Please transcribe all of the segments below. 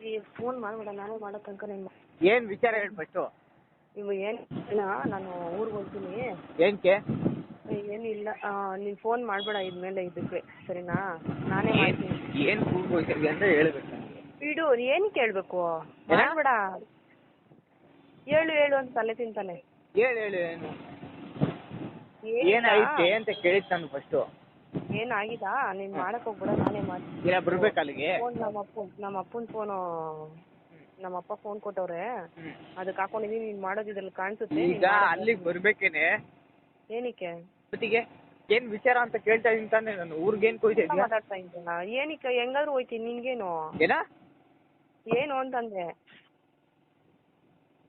ಈ ಫೋನ್ ಮಾಡ್ಬೇಡ ನಾನು ಮಾಡೋ ತನಕ ನೀನು ಏನ್ ವಿಚಾರ ಹೇಳಿ ಫಸ್ಟು ಇವು ಏನು ನಾನು ಊರಿಗೆ ಹೋಗ್ತೀನಿ. ಏನ್ಕೆ? ಏನಿಲ್ಲ ನೀನು ಫೋನ್ ಮಾಡಬೇಡ ಇದ್ಮೇಲೆ ಇದಕ್ಕೆ ಸರಿನಾ? ನಾನೇ ಮಾಡ್ತೀನಿ. ಏನ್ ಕೂಗ್ ಹೋಗ್ತೀವಿ ಅಂತ ಹೇಳ್ಬೇಕು. ಹೇಳ್ಬೇಕು ಏನ? ಮಾಡಬೇಡ. ಹೇಳು ಹೇಳು ಅಂತ ತಲೆ ತಿಂತಾನೆ. ಹೇಳು ಹೇಳು ಏನು. ಏನಾಯ್ತೆ ಅಂತ ಕೇಳಿದ್ ನಾನು ಫಸ್ಟು ಏನಾಗಿದಾ ನೀನ್ ಮಾಡಕ್ ಹೋಗ್ಬೇಡ ನಾನೇ ಮಾಡ್ತೀನಿ. ಇಲ್ಲ ಬರ್ಬೇಕು ಅಲ್ಲಿಗೆ. ಫೋನ್ ನಮ್ಮ ಅಪ್ಪ ನಮ್ಮ ಅಪ್ಪನ ಫೋನು ನಮ್ಮ ಅಪ್ಪ ಫೋನ್ ಕೊಟ್ಟವ್ರೆ. ಅದಕ್ ಅದಕ್ಕೆ ಹಾಕೊಂಡಿದೀನಿ ನೀನ್ ಮಾಡೋದು ಇದ್ರಲ್ಲಿ ಕಾಣಿಸುತ್ತೆ ನೀನ್ ಈಗ ಅಲ್ಲಿಗೆ ಬರ್ಬೇಕೇನೆ. ಏನಕ್ಕೆ? ಜೊತೆಗೆ ಏನ್ ವಿಚಾರ ಅಂತ ಕೇಳ್ತಾ ಇದೀನಿ ತಾನೆ ನಾನು ಊರ್ಗೆ ಏನ್ ಕೊಯ್ತಾ ಇದ್ಯಾ? ಮಾತಾಡ್ತಾ ಇದ್ದೀನ ಏನಕ್ಕೆ ಹೆಂಗಾದ್ರೂ ಹೋಯ್ತೀನಿ ನಿನ್ಗೇನು? ಏನ? ಏನು ಅಂತಂದೆ.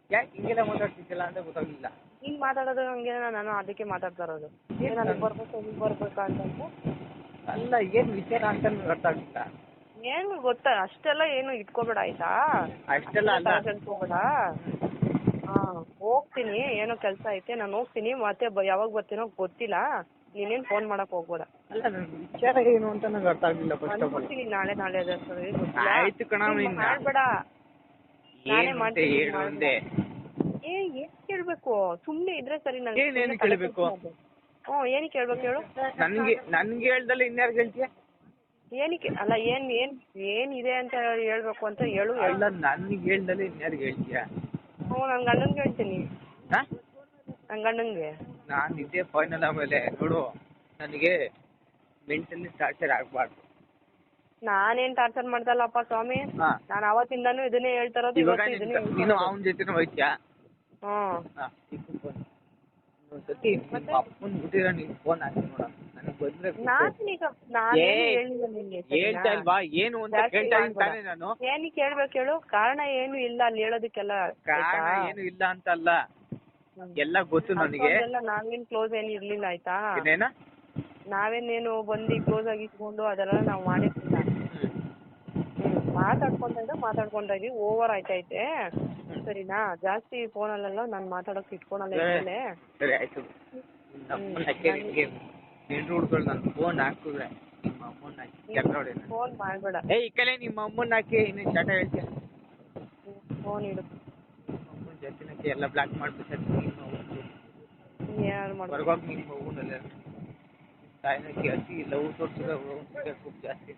ಯಾಕೆ ಹಿಂಗೆಲ್ಲ ಮಾತಾಡ್ತಿದ್ದಿಲ್ಲ ಅಂತ ಗೊತ್ತಾಗ್ಲಿಲ್ಲ. ನೀನ್ ಮಾತಾಡೋದು ಹಂಗೆ ನಾನು ಅದಕ್ಕೆ ಮಾತಾಡ್ತಾ ಇರೋದು. ಏನ್ ಅಲ್ಲಿಗೆ ಬರ್ಬೇಕು ಇಲ್ಲಿಗೆ ಬರ್ಬೇಕಾ ಅಂತಂದ್ರೆ ಅಲ್ಲ ಏನ್ ವಿಚಾರ ಅಂತ ಆಗ್ಲಿಲ್ಲ ಏನು ಗೊತ್ತಾ ಅಷ್ಟೆಲ್ಲ ಏನು ಇಟ್ಕೋಬೇಡ ಆಯ್ತಾ? ಅಷ್ಟೆಲ್ಲ ಹಾ ಹೋಗ್ತೀನಿ ಏನೋ ಕೆಲಸ ಐತೆ ನಾನು ಹೋಗ್ತೀನಿ ಮತ್ತೆ ಯಾವಾಗ ಬರ್ತೀನೋ ಗೊತ್ತಿಲ್ಲ. ನೀನೇನ್ ಫೋನ್ ಮಾಡಕ್ ಹೋಗ್ಬೇಡ. ಅಲ್ಲ ವಿಚಾರ ಏನು ಅಂತ ನಂಗೆ ಅರ್ಥ ಆಗ್ಲಿಲ್ಲ ಫಸ್ಟ್ ಆಫ್ ಆಲ್ ನಾಳೆ ನಾಳೆ. ಆಯ್ತು ಕಣ. ಮಾಡ್ಬೇಡ. ನಾನೇ ಮಾಡ್ತೀನಿ, ಏ ಏನ್ ಕೇಳ್ಬೇಕು? ಸುಮ್ನೆ ಇದ್ರೆ ಸರಿ ನನ್ಗೆ ಏನ್- ಏನ್ ಕೇಳ್ಬೇಕು? ಹ್ಮ್ ಏನಕ್ಕೆ ಕೇಳ್ಬೇಕು ಹೇಳು? ನನ್ಗೆ ನನ್ಗೆ ಹೇಳ್ದಲ್ಲ ಇನ್ಯಾರು ಹೇಳ್ತೀಯ ಏನಕ್ಕೆ ಅಲ್ಲ ಏನ್ ಏನ್ ಏನಿದೆ ಅಂತ ಹೇಳ್ಬೇಕು ಅಂತ ಹೇಳು. ಅಲ್ಲ ನನ್ಗೆ ಹೇಳ್ದಲ್ಲ ಇನ್ಯಾರಿಗೆ ಹೇಳ್ತೀಯ ಹ್ಞೂ ನನ್ ಗಂಡನ್ಗೆ ಹೇಳ್ತೀನಿ. ಹಾ? ನನ್ ಗಂಡನ್ಗೆ. ನಾನು ಇದ್ದೆ ಫೈನಲ್ ಆಮೇಲೆ ನೋಡು ನನಗೆ ಮೆಂಟಲಿ ಟಾರ್ಚರ್ ಆಗ್ಬಾರ್ದು. ನಾನೇನ್ ಟಾರ್ಚರ್ ಮಾಡ್ದಲ್ಲಪ್ಪ ಸ್ವಾಮಿ? ಹಾ. ನಾನು ಅವತ್ತಿಂದಾನು ಇದನ್ನೇ ಹೇಳ್ತಾ ಇರೋದು ಇವಾಗ ಇವತ್ತು ಇದನ್ನೇ ಕ- ನೀನು ಅವನ ಜೊತೆನೂ ಹೋಯ್ತ್ಯಾ? ಅಪ್ಪನ್ ಬಿಟ್ಟಿರ ನೀನ್ ಫೋನ್ ಹಾಕಿ ನೋಡ. ನನಗೆ ಬಂದ್ರೆ ಗೊತ್ತು. ನಾನೀಗ ನಾನೇನು ಏ, ಹೇಳಿಲ್ಲ ನಿನ್ಗೆ ಹೇಳ್ತಾ ಇಲ್ವಾ? ಏನು ಅಂತ ಜಾಸ್ತಿ ಕೇಳ್ತಾ ಇದೀನಿ ತಾನೇ ನಾನು. ಏನಕ್ಕೆ ಹೇಳ್ಬೇಕು ಹೇಳು? ಕಾರಣ ಏನು ಇಲ್ಲ ಅಲ್ಲಿ ಹೇಳೋದಕ್ಕೆಲ್ಲ ಕಾರಣ ಆಯ್ತಾ? ಏನು ಇಲ್ಲ ಅಂತ ಅಲ್ಲ. ಎಲ್ಲ ಗೊತ್ತು ನನಗೆ. ಅಷ್ಟೊಂದೆಲ್ಲ ನಾವೇನ್ ಕ್ಲೋಸ್ ಏನ್ ಇರ್ಲಿಲ್ಲ ಆಯ್ತಾ? ಇನ್ನೇನ? ನಾವೇನೇನು ಬಂದು ಕ್ಲೋಸ್ ಆಗಿ ಇಟ್ಕೊಂಡು ಅದೆಲ್ಲ ನಾವು ಮಾಡಿರ್ಲಿಲ್ಲ. ಮಾತಾಡ್ಕೊಂಡಾಗಿ ಇದೀವಿ ಓವರ್ ಆಯ್ತೈತೆ ಸರಿನಾ? ಜಾಸ್ತಿ ಫೋನಲ್ಲೆಲ್ಲ ನಾನು ಮಾತಾಡಕ್ ಇಟ್ಕೊಳಲ್ಲ ಸರಿ. ಆಯ್ತು. ಫೋನ್ ಹಾಕಿದ್ರೆ ನಿಮ್ಮ ಅಮ್ಮನ ಹಾಕಿ ಕೆಲ್ಸ ಫೋನ್ ಮಾಡಬೇಡ. ಏ ಈ ನಿಮ್ಮ ಅಮ್ಮನ ಹಾಕಿ ಇನ್ನು ಚಟ ಫೋನ್ ಇಡು. ಅಮ್ಮನ್ ಜೊತೆನಕ್ಕೆ ಎಲ್ಲ ಬ್ಲಾಕ್ ಮಾಡ್ಬಿಟ್ಟು ನಿಮ್ಮ ಯಾರು ಮಾಡ್ಬೇಕು? ಹೊರಗೋಗಿ ನಿಮ್ಮ ಅವ್ವನ್ನೆಲ್ಲ ತಾಯಿನ ಕೇಳಿಸಿ ಲವ್ ತೋರಿಸಿದ್ರೆ ಜಾಸ್ತಿ.